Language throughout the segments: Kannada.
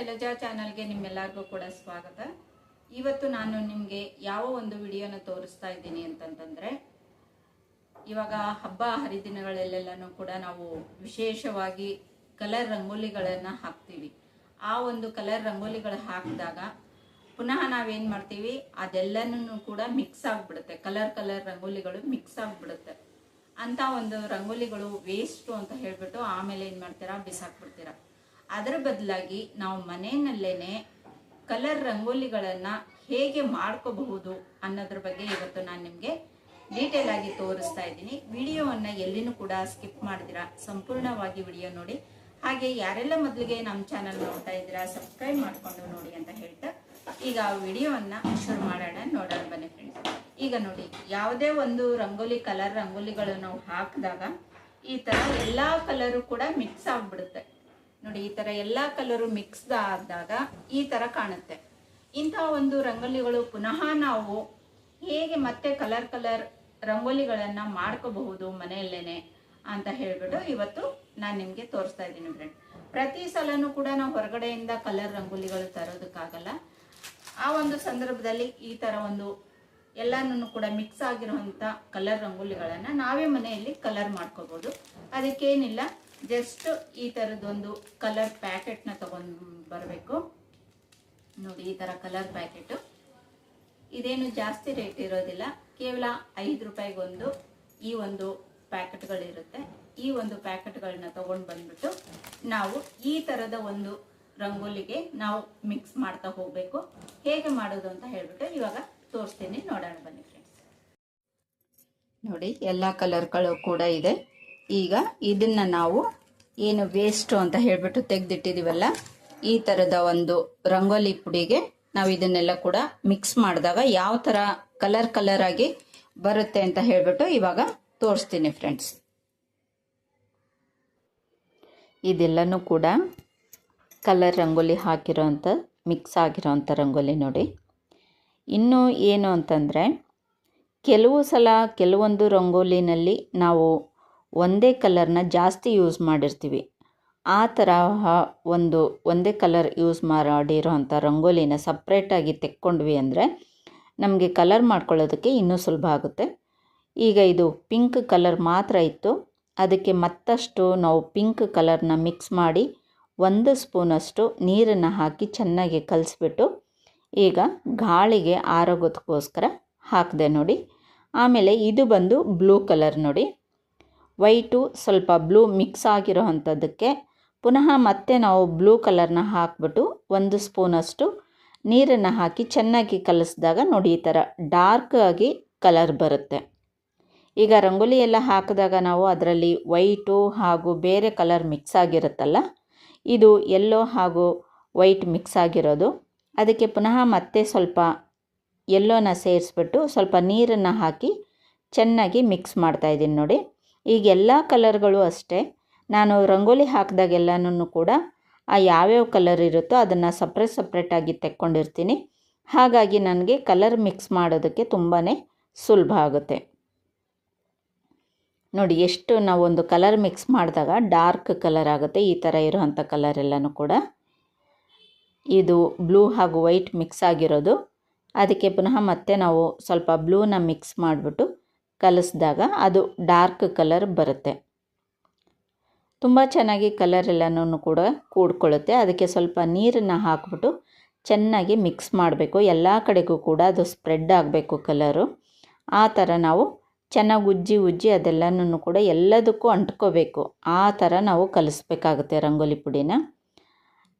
ಶೈಲಜಾ ಚಾನಲ್ಗೆ ನಿಮ್ಮೆಲ್ಲರಿಗೂ ಕೂಡ ಸ್ವಾಗತ. ಇವತ್ತು ನಾನು ನಿಮಗೆ ಯಾವ ಒಂದು ವಿಡಿಯೋನ ತೋರಿಸ್ತಾ ಇದ್ದೀನಿ ಅಂತಂತಂದರೆ, ಇವಾಗ ಹಬ್ಬ ಹರಿದಿನಗಳಲ್ಲೆಲ್ಲನೂ ಕೂಡ ನಾವು ವಿಶೇಷವಾಗಿ ಕಲರ್ ರಂಗೋಲಿಗಳನ್ನು ಹಾಕ್ತೀವಿ. ಆ ಒಂದು ಕಲರ್ ರಂಗೋಲಿಗಳು ಹಾಕಿದಾಗ ಪುನಃ ನಾವೇನು ಮಾಡ್ತೀವಿ, ಅದೆಲ್ಲನೂ ಕೂಡ ಮಿಕ್ಸ್ ಆಗಿಬಿಡುತ್ತೆ. ಕಲರ್ ಕಲರ್ ರಂಗೋಲಿಗಳು ಮಿಕ್ಸ್ ಆಗಿಬಿಡುತ್ತೆ. ಅಂಥ ಒಂದು ರಂಗೋಲಿಗಳು ವೇಸ್ಟು ಅಂತ ಹೇಳಿಬಿಟ್ಟು ಆಮೇಲೆ ಏನು ಮಾಡ್ತೀರಾ, ಬಿಸಾಕ್ಬಿಡ್ತೀರಾ. ಅದರ ಬದಲಾಗಿ ನಾವು ಮನೆಯಲ್ಲೇನೆ ಕಲರ್ ರಂಗೋಲಿಗಳನ್ನು ಹೇಗೆ ಮಾಡ್ಕೋಬಹುದು ಅನ್ನೋದ್ರ ಬಗ್ಗೆ ಇವತ್ತು ನಾನು ನಿಮಗೆ ಡೀಟೇಲ್ ಆಗಿ ತೋರಿಸ್ತಾ ಇದ್ದೀನಿ. ವಿಡಿಯೋವನ್ನು ಎಲ್ಲಿನೂ ಕೂಡ ಸ್ಕಿಪ್ ಮಾಡಿದಿರಾ. ಸಂಪೂರ್ಣವಾಗಿ ವಿಡಿಯೋ ನೋಡಿ. ಹಾಗೆ ಯಾರೆಲ್ಲ ಮೊದಲಿಗೆ ನಮ್ಮ ಚಾನಲ್ ನೋಡ್ತಾ ಇದ್ದೀರಾ ಸಬ್ಸ್ಕ್ರೈಬ್ ಮಾಡಿಕೊಂಡು ನೋಡಿ ಅಂತ ಹೇಳ್ತಾ ಈಗ ಆ ವಿಡಿಯೋವನ್ನು ಶುರು ಮಾಡೋಣ, ನೋಡೋಣ ಬನ್ನಿ ಫ್ರೆಂಡ್ಸ್ ಈಗ ನೋಡಿ, ಯಾವುದೇ ಒಂದು ರಂಗೋಲಿ ಕಲರ್ ರಂಗೋಲಿಗಳನ್ನು ನಾವು ಹಾಕಿದಾಗ ಈ ಥರ ಎಲ್ಲ ಕಲರು ಕೂಡ ಮಿಕ್ಸ್ ಆಗಿಬಿಡುತ್ತೆ. ನೋಡಿ, ಈ ಥರ ಎಲ್ಲ ಕಲರು ಮಿಕ್ಸ್ ಆದಾಗ ಈ ಥರ ಕಾಣುತ್ತೆ. ಇಂತಹ ಒಂದು ರಂಗೋಲಿಗಳು ಪುನಃ ನಾವು ಹೇಗೆ ಮತ್ತೆ ಕಲರ್ ಕಲರ್ ರಂಗೋಲಿಗಳನ್ನು ಮಾಡ್ಕೋಬಹುದು ಮನೆಯಲ್ಲೇನೆ ಅಂತ ಹೇಳ್ಬಿಟ್ಟು ಇವತ್ತು ನಾನು ನಿಮಗೆ ತೋರಿಸ್ತಾ ಇದ್ದೀನಿ ಫ್ರೆಂಡ್ ಪ್ರತಿ ಸಲನೂ ಕೂಡ ನಾವು ಹೊರಗಡೆಯಿಂದ ಕಲರ್ ರಂಗೋಲಿಗಳು ತರೋದಕ್ಕಾಗಲ್ಲ. ಆ ಒಂದು ಸಂದರ್ಭದಲ್ಲಿ ಈ ಥರ ಒಂದು ಎಲ್ಲನೂ ಕೂಡ ಮಿಕ್ಸ್ ಆಗಿರುವಂಥ ಕಲರ್ ರಂಗೋಲಿಗಳನ್ನು ನಾವೇ ಮನೆಯಲ್ಲಿ ಕಲರ್ ಮಾಡ್ಕೋಬೋದು ಅದಕ್ಕೇನಿಲ್ಲ ಜಸ್ಟ್ ಈ ಥರದ್ದೊಂದು ಕಲರ್ ಪ್ಯಾಕೆಟ್ನ ತಗೊಂಡು ಬರಬೇಕು. ನೋಡಿ ಈ ಥರ ಕಲರ್ ಪ್ಯಾಕೆಟು. ಇದೇನು ಜಾಸ್ತಿ ರೇಟ್ ಇರೋದಿಲ್ಲ. ಕೇವಲ ಐದು ರೂಪಾಯಿಗೊಂದು ಈ ಒಂದು ಪ್ಯಾಕೆಟ್ಗಳಿರುತ್ತೆ. ಈ ಒಂದು ಪ್ಯಾಕೆಟ್ಗಳನ್ನ ತಗೊಂಡು ಬಂದ್ಬಿಟ್ಟು ನಾವು ಈ ಥರದ ಒಂದು ರಂಗೋಲಿಗೆ ನಾವು ಮಿಕ್ಸ್ ಮಾಡ್ತಾ ಹೋಗಬೇಕು. ಹೇಗೆ ಮಾಡೋದು ಅಂತ ಹೇಳ್ಬಿಟ್ಟು ಇವಾಗ ತೋರಿಸ್ತೀನಿ. ನೋಡೋಣ ಬನ್ನಿ ಫ್ರೆಂಡ್ಸ್ ನೋಡಿ, ಎಲ್ಲ ಕಲರ್ಗಳು ಕೂಡ ಇದೆ. ಈಗ ಇದನ್ನ ನಾವು ಏನು ವೇಸ್ಟು ಅಂತ ಹೇಳ್ಬಿಟ್ಟು ತೆಗೆದಿಟ್ಟಿದ್ದೀವಲ್ಲ ಈ ಥರದ ಒಂದು ರಂಗೋಲಿ ಪುಡಿಗೆ ನಾವು ಇದನ್ನೆಲ್ಲ ಕೂಡ ಮಿಕ್ಸ್ ಮಾಡಿದಾಗ ಯಾವ ಥರ ಕಲರ್ ಕಲರ್ ಆಗಿ ಬರುತ್ತೆ ಅಂತ ಹೇಳ್ಬಿಟ್ಟು ಇವಾಗ ತೋರಿಸ್ತೀನಿ ಫ್ರೆಂಡ್ಸ್ ಇದೆಲ್ಲನೂ ಕೂಡ ಕಲರ್ ರಂಗೋಲಿ ಹಾಕಿರೋಂಥ ಮಿಕ್ಸ್ ಆಗಿರೋಂಥ ರಂಗೋಲಿ ನೋಡಿ. ಇನ್ನು ಏನು ಅಂತಂದರೆ, ಕೆಲವು ಸಲ ಕೆಲವೊಂದು ರಂಗೋಲಿನಲ್ಲಿ ನಾವು ಒಂದೇ ಕಲರ್ನ ಜಾಸ್ತಿ ಯೂಸ್ ಮಾಡಿರ್ತೀವಿ. ಆ ತರಹ ಒಂದು ಒಂದೇ ಕಲರ್ ಯೂಸ್ ಮಾಡಿರೋ ಅಂಥ ರಂಗೋಲಿನ ಸಪ್ರೇಟಾಗಿ ತೆಕ್ಕೊಂಡ್ವಿ ಅಂದರೆ ನಮಗೆ ಕಲರ್ ಮಾಡ್ಕೊಳ್ಳೋದಕ್ಕೆ ಇನ್ನೂ ಸುಲಭ ಆಗುತ್ತೆ. ಈಗ ಇದು ಪಿಂಕ್ ಕಲರ್ ಮಾತ್ರ ಇತ್ತು. ಅದಕ್ಕೆ ಮತ್ತಷ್ಟು ನಾವು ಪಿಂಕ್ ಕಲರ್ನ ಮಿಕ್ಸ್ ಮಾಡಿ ಒಂದು ಸ್ಪೂನಷ್ಟು ನೀರನ್ನು ಹಾಕಿ ಚೆನ್ನಾಗಿ ಕಲಿಸ್ಬಿಟ್ಟು ಈಗ ಗಾಳಿಗೆ ಆರೋಗೋದಕ್ಕೋಸ್ಕರ ಹಾಕಿದೆ ನೋಡಿ. ಆಮೇಲೆ ಇದು ಬಂದು ಬ್ಲೂ ಕಲರ್ ನೋಡಿ. ವೈಟು ಸ್ವಲ್ಪ ಬ್ಲೂ ಮಿಕ್ಸ್ ಆಗಿರೋ ಅಂಥದ್ದಕ್ಕೆ ಪುನಃ ಮತ್ತೆ ನಾವು ಬ್ಲೂ ಕಲರ್ನ ಹಾಕ್ಬಿಟ್ಟು ಒಂದು ಸ್ಪೂನಷ್ಟು ನೀರನ್ನು ಹಾಕಿ ಚೆನ್ನಾಗಿ ಕಲಸಿದಾಗ ನೋಡಿ ಈ ಥರ ಡಾರ್ಕ್ ಆಗಿ ಕಲರ್ ಬರುತ್ತೆ. ಈಗ ರಂಗೋಲಿ ಎಲ್ಲ ಹಾಕಿದಾಗ ನಾವು ಅದರಲ್ಲಿ ವೈಟು ಹಾಗೂ ಬೇರೆ ಕಲರ್ ಮಿಕ್ಸ್ ಆಗಿರುತ್ತಲ್ಲ, ಇದು ಎಲ್ಲೋ ಹಾಗೂ ವೈಟ್ ಮಿಕ್ಸ್ ಆಗಿರೋದು. ಅದಕ್ಕೆ ಪುನಃ ಮತ್ತೆ ಸ್ವಲ್ಪ ಎಲ್ಲೋನ ಸೇರಿಸ್ಬಿಟ್ಟು ಸ್ವಲ್ಪ ನೀರನ್ನು ಹಾಕಿ ಚೆನ್ನಾಗಿ ಮಿಕ್ಸ್ ಮಾಡ್ತಾಯಿದ್ದೀನಿ ನೋಡಿ. ಈಗ ಎಲ್ಲ ಕಲರ್ಗಳು ಅಷ್ಟೇ. ನಾನು ರಂಗೋಲಿ ಹಾಕಿದಾಗೆಲ್ಲನೂ ಕೂಡ ಆ ಯಾವ್ಯಾವ ಕಲರ್ ಇರುತ್ತೋ ಅದನ್ನು ಸಪ್ರೇಟ್ ಸಪ್ರೇಟಾಗಿ ತೆಕ್ಕೊಂಡಿರ್ತೀನಿ. ಹಾಗಾಗಿ ನನಗೆ ಕಲರ್ ಮಿಕ್ಸ್ ಮಾಡೋದಕ್ಕೆ ತುಂಬಾ ಸುಲಭ ಆಗುತ್ತೆ. ನೋಡಿ, ಎಷ್ಟು ನಾವು ಒಂದು ಕಲರ್ ಮಿಕ್ಸ್ ಮಾಡಿದಾಗ ಡಾರ್ಕ್ ಕಲರ್ ಆಗುತ್ತೆ, ಈ ಥರ ಇರುವಂಥ ಕಲರ್ ಎಲ್ಲನೂ ಕೂಡ. ಇದು ಬ್ಲೂ ಹಾಗೂ ವೈಟ್ ಮಿಕ್ಸ್ ಆಗಿರೋದು. ಅದಕ್ಕೆ ಪುನಃ ಮತ್ತೆ ನಾವು ಸ್ವಲ್ಪ ಬ್ಲೂನ ಮಿಕ್ಸ್ ಮಾಡಿಬಿಟ್ಟು ಕಲಿಸಿದಾಗ ಅದು ಡಾರ್ಕ್ ಕಲರ್ ಬರುತ್ತೆ. ತುಂಬ ಚೆನ್ನಾಗಿ ಕಲರ್ ಎಲ್ಲನೂ ಕೂಡ ಕೂಡ್ಕೊಳ್ಳುತ್ತೆ. ಅದಕ್ಕೆ ಸ್ವಲ್ಪ ನೀರನ್ನು ಹಾಕ್ಬಿಟ್ಟು ಚೆನ್ನಾಗಿ ಮಿಕ್ಸ್ ಮಾಡಬೇಕು. ಎಲ್ಲ ಕಡೆಗೂ ಕೂಡ ಅದು ಸ್ಪ್ರೆಡ್ ಆಗಬೇಕು ಕಲರು. ಆ ಥರ ನಾವು ಚೆನ್ನಾಗಿ ಉಜ್ಜಿ ಉಜ್ಜಿ ಅದೆಲ್ಲನೂ ಕೂಡ ಎಲ್ಲದಕ್ಕೂ ಅಂಟ್ಕೋಬೇಕು. ಆ ಥರ ನಾವು ಕಲಿಸ್ಬೇಕಾಗುತ್ತೆ ರಂಗೋಲಿ ಪುಡಿನ.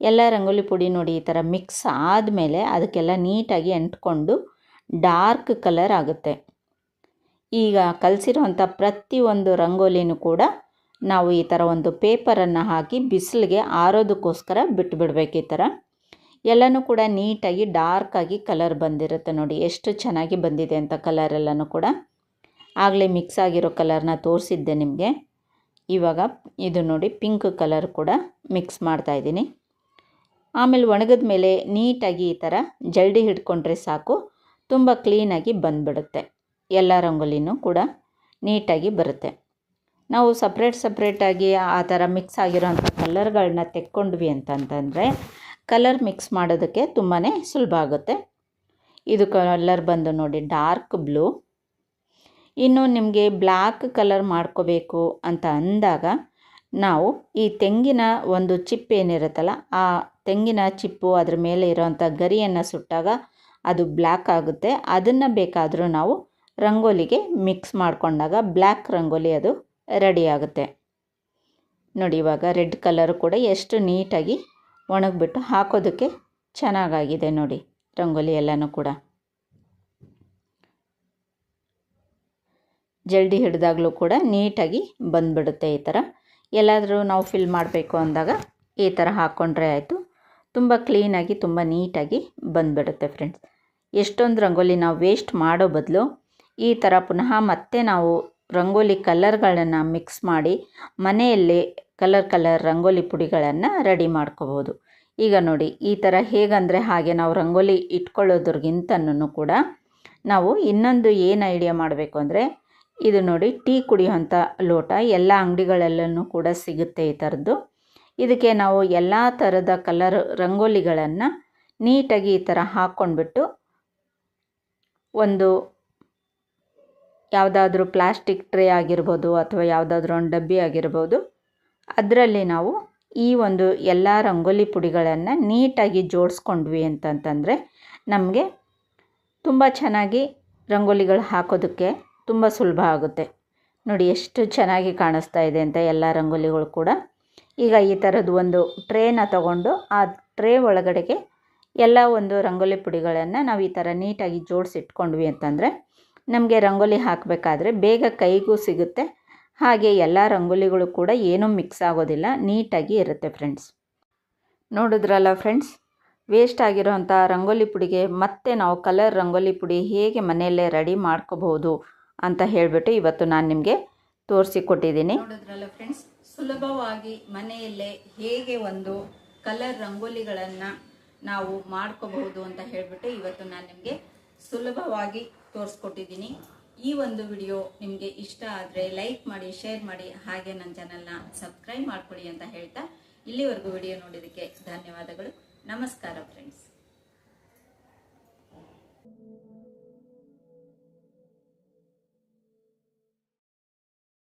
ಎಲ್ಲ ರಂಗೋಲಿ ಪುಡಿ ನೋಡಿ ಈ ಥರ ಮಿಕ್ಸ್ ಆದಮೇಲೆ ಅದಕ್ಕೆಲ್ಲ ನೀಟಾಗಿ ಅಂಟ್ಕೊಂಡು ಡಾರ್ಕ್ ಕಲರ್ ಆಗುತ್ತೆ. ಈಗ ಕಲಸಿರುವಂಥ ಪ್ರತಿಯೊಂದು ರಂಗೋಲಿನೂ ಕೂಡ ನಾವು ಈ ಥರ ಒಂದು ಪೇಪರನ್ನು ಹಾಕಿ ಬಿಸಿಲಿಗೆ ಆರೋದಕ್ಕೋಸ್ಕರ ಬಿಟ್ಟುಬಿಡ್ಬೇಕು ಈ ಥರ. ಎಲ್ಲನೂ ಕೂಡ ನೀಟಾಗಿ ಡಾರ್ಕಾಗಿ ಕಲರ್ ಬಂದಿರುತ್ತೆ ನೋಡಿ, ಎಷ್ಟು ಚೆನ್ನಾಗಿ ಬಂದಿದೆ ಅಂತ ಕಲರ್ ಎಲ್ಲನೂ ಕೂಡ. ಆಗಲೇ ಮಿಕ್ಸ್ ಆಗಿರೋ ಕಲರ್ನ ತೋರಿಸಿದ್ದೆ ನಿಮಗೆ. ಇವಾಗ ಇದು ನೋಡಿ ಪಿಂಕ್ ಕಲರ್ ಕೂಡ ಮಿಕ್ಸ್ ಮಾಡ್ತಾಯಿದ್ದೀನಿ ಆಮೇಲೆ ಒಣಗಿದ ಮೇಲೆ ನೀಟಾಗಿ ಈ ಥರ ಜಲ್ಡಿ ಹಿಡ್ಕೊಂಡ್ರೆ ಸಾಕು, ತುಂಬ ಕ್ಲೀನಾಗಿ ಬಂದುಬಿಡುತ್ತೆ. ಎಲ್ಲ ರಂಗೋಲಿನೂ ಕೂಡ ನೀಟಾಗಿ ಬರುತ್ತೆ. ನಾವು ಸಪ್ರೇಟ್ ಸಪ್ರೇಟಾಗಿ ಆ ಥರ ಮಿಕ್ಸ್ ಆಗಿರೋಂಥ ಕಲರ್ಗಳನ್ನ ತೆಕ್ಕೊಂಡ್ವಿ ಅಂತಂತಂದರೆ ಕಲರ್ ಮಿಕ್ಸ್ ಮಾಡೋದಕ್ಕೆ ತುಂಬಾ ಸುಲಭ ಆಗುತ್ತೆ. ಇದು ಕಲರ್ ಬಂದು ನೋಡಿ ಡಾರ್ಕ್ ಬ್ಲೂ ಇನ್ನು ನಿಮಗೆ ಬ್ಲ್ಯಾಕ್ ಕಲರ್ ಮಾಡ್ಕೋಬೇಕು ಅಂತ ಅಂದಾಗ ನಾವು ಈ ತೆಂಗಿನ ಒಂದು ಚಿಪ್ ಏನಿರುತ್ತಲ್ಲ, ಆ ತೆಂಗಿನ ಚಿಪ್ಪು ಅದ್ರ ಮೇಲೆ ಇರೋವಂಥ ಗರಿಯನ್ನು ಸುಟ್ಟಾಗ ಅದು ಬ್ಲ್ಯಾಕ್ ಆಗುತ್ತೆ. ಅದನ್ನು ಬೇಕಾದರೂ ನಾವು ರಂಗೋಲಿಗೆ ಮಿಕ್ಸ್ ಮಾಡಿಕೊಂಡಾಗ ಬ್ಲ್ಯಾಕ್ ರಂಗೋಲಿ ಅದು ರೆಡಿ ಆಗುತ್ತೆ. ನೋಡಿ, ಇವಾಗ ರೆಡ್ ಕಲರ್ ಕೂಡ ಎಷ್ಟು ನೀಟಾಗಿ ಒಣಗಿಬಿಟ್ಟು ಹಾಕೋದಕ್ಕೆ ಚೆನ್ನಾಗಾಗಿದೆ ನೋಡಿ ರಂಗೋಲಿ ಎಲ್ಲನೂ ಕೂಡ. ಜಲ್ದಿ ಹಿಡಿದಾಗಲೂ ಕೂಡ ನೀಟಾಗಿ ಬಂದ್ಬಿಡುತ್ತೆ ಈ ಥರ. ಎಲ್ಲಾದರೂ ನಾವು ಫಿಲ್ ಮಾಡಬೇಕು ಅಂದಾಗ ಈ ಥರ ಹಾಕ್ಕೊಂಡ್ರೆ ಆಯಿತು. ತುಂಬ ಕ್ಲೀನಾಗಿ ತುಂಬ ನೀಟಾಗಿ ಬಂದ್ಬಿಡುತ್ತೆ ಫ್ರೆಂಡ್ಸ್ ಎಷ್ಟೊಂದು ರಂಗೋಲಿ ನಾವು ವೇಸ್ಟ್ ಮಾಡೋ ಬದಲು ಈ ಥರ ಪುನಃ ಮತ್ತೆ ನಾವು ರಂಗೋಲಿ ಕಲರ್ಗಳನ್ನು ಮಿಕ್ಸ್ ಮಾಡಿ ಮನೆಯಲ್ಲೇ ಕಲರ್ ಕಲರ್ ರಂಗೋಲಿ ಪುಡಿಗಳನ್ನು ರೆಡಿ ಮಾಡ್ಕೋಬೋದು. ಈಗ ನೋಡಿ ಈ ಥರ ಹೇಗಂದರೆ ಹಾಗೆ ನಾವು ರಂಗೋಲಿ ಇಟ್ಕೊಳ್ಳೋದ್ರಿಗಿಂತನೂ ಕೂಡ ನಾವು ಇನ್ನೊಂದು ಏನು ಐಡಿಯಾ ಮಾಡಬೇಕು ಅಂದರೆ ಇದು ನೋಡಿ ಟೀ ಕುಡಿಯುವಂಥ ಲೋಟ, ಎಲ್ಲ ಅಂಗಡಿಗಳಲ್ಲೂ ಕೂಡ ಸಿಗುತ್ತೆ ಈ ಥರದ್ದು ಇದಕ್ಕೆ ನಾವು ಎಲ್ಲ ಥರದ ಕಲರ್ ರಂಗೋಲಿಗಳನ್ನು ನೀಟಾಗಿ ಈ ಥರ ಹಾಕ್ಕೊಂಡ್ಬಿಟ್ಟು ಒಂದು ಯಾವುದಾದ್ರೂ ಪ್ಲಾಸ್ಟಿಕ್ ಟ್ರೇ ಆಗಿರ್ಬೋದು ಅಥವಾ ಯಾವುದಾದ್ರೂ ಒಂದು ಡಬ್ಬಿ ಆಗಿರ್ಬೋದು, ಅದರಲ್ಲಿ ನಾವು ಈ ಒಂದು ಎಲ್ಲ ರಂಗೋಲಿ ಪುಡಿಗಳನ್ನು ನೀಟಾಗಿ ಜೋಡಿಸ್ಕೊಂಡ್ವಿ ಅಂತಂತಂದರೆ ನಮಗೆ ತುಂಬ ಚೆನ್ನಾಗಿ ರಂಗೋಲಿಗಳು ಹಾಕೋದಕ್ಕೆ ತುಂಬ ಸುಲಭ ಆಗುತ್ತೆ. ನೋಡಿ ಎಷ್ಟು ಚೆನ್ನಾಗಿ ಕಾಣಿಸ್ತಾ ಇದೆ ಅಂತ ಎಲ್ಲ ರಂಗೋಲಿಗಳು ಕೂಡ. ಈಗ ಈ ಥರದ್ದು ಒಂದು ಟ್ರೇನ ತಗೊಂಡು ಆ ಟ್ರೇ ಒಳಗಡೆಗೆ ಎಲ್ಲ ಒಂದು ರಂಗೋಲಿ ಪುಡಿಗಳನ್ನು ನಾವು ಈ ಥರ ನೀಟಾಗಿ ಜೋಡಿಸಿಟ್ಕೊಂಡ್ವಿ ಅಂತಂದರೆ ನಮಗೆ ರಂಗೋಲಿ ಹಾಕಬೇಕಾದ್ರೆ ಬೇಗ ಕೈಗೂ ಸಿಗುತ್ತೆ. ಹಾಗೆ ಎಲ್ಲ ರಂಗೋಲಿಗಳು ಕೂಡ ಏನೂ ಮಿಕ್ಸ್ ಆಗೋದಿಲ್ಲ, ನೀಟಾಗಿ ಇರುತ್ತೆ ಫ್ರೆಂಡ್ಸ್ ನೋಡಿದ್ರಲ್ಲ ಫ್ರೆಂಡ್ಸ್ ವೇಸ್ಟ್ ಆಗಿರೋಂಥ ರಂಗೋಲಿ ಪುಡಿಗೆ ಮತ್ತೆ ನಾವು ಕಲರ್ ರಂಗೋಲಿ ಪುಡಿ ಹೇಗೆ ಮನೆಯಲ್ಲೇ ರೆಡಿ ಮಾಡ್ಕೋಬಹುದು ಅಂತ ಹೇಳಿಬಿಟ್ಟು ಇವತ್ತು ನಾನು ನಿಮಗೆ ತೋರಿಸಿಕೊಟ್ಟಿದ್ದೀನಿ. ನೋಡಿದ್ರಲ್ಲ ಫ್ರೆಂಡ್ಸ್ ಸುಲಭವಾಗಿ ಮನೆಯಲ್ಲೇ ಹೇಗೆ ಒಂದು ಕಲರ್ ರಂಗೋಲಿಗಳನ್ನು ನಾವು ಮಾಡ್ಕೋಬಹುದು ಅಂತ ಹೇಳಿಬಿಟ್ಟು ಇವತ್ತು ನಾನು ನಿಮಗೆ ಸುಲಭವಾಗಿ ತೋರಿಸ್ಕೊಟ್ಟಿದ್ದೀನಿ. ಈ ಒಂದು ವಿಡಿಯೋ ನಿಮಗೆ ಇಷ್ಟ ಆದರೆ ಲೈಕ್ ಮಾಡಿ, ಶೇರ್ ಮಾಡಿ, ಹಾಗೆ ನನ್ನ ಚಾನಲ್ನ ಸಬ್ಸ್ಕ್ರೈಬ್ ಮಾಡ್ಕೊಳ್ಳಿ ಅಂತ ಹೇಳ್ತಾ ಇಲ್ಲಿವರೆಗೂ ವಿಡಿಯೋ ನೋಡಿದ್ದಕ್ಕೆ ಧನ್ಯವಾದಗಳು. ನಮಸ್ಕಾರ ಫ್ರೆಂಡ್ಸ್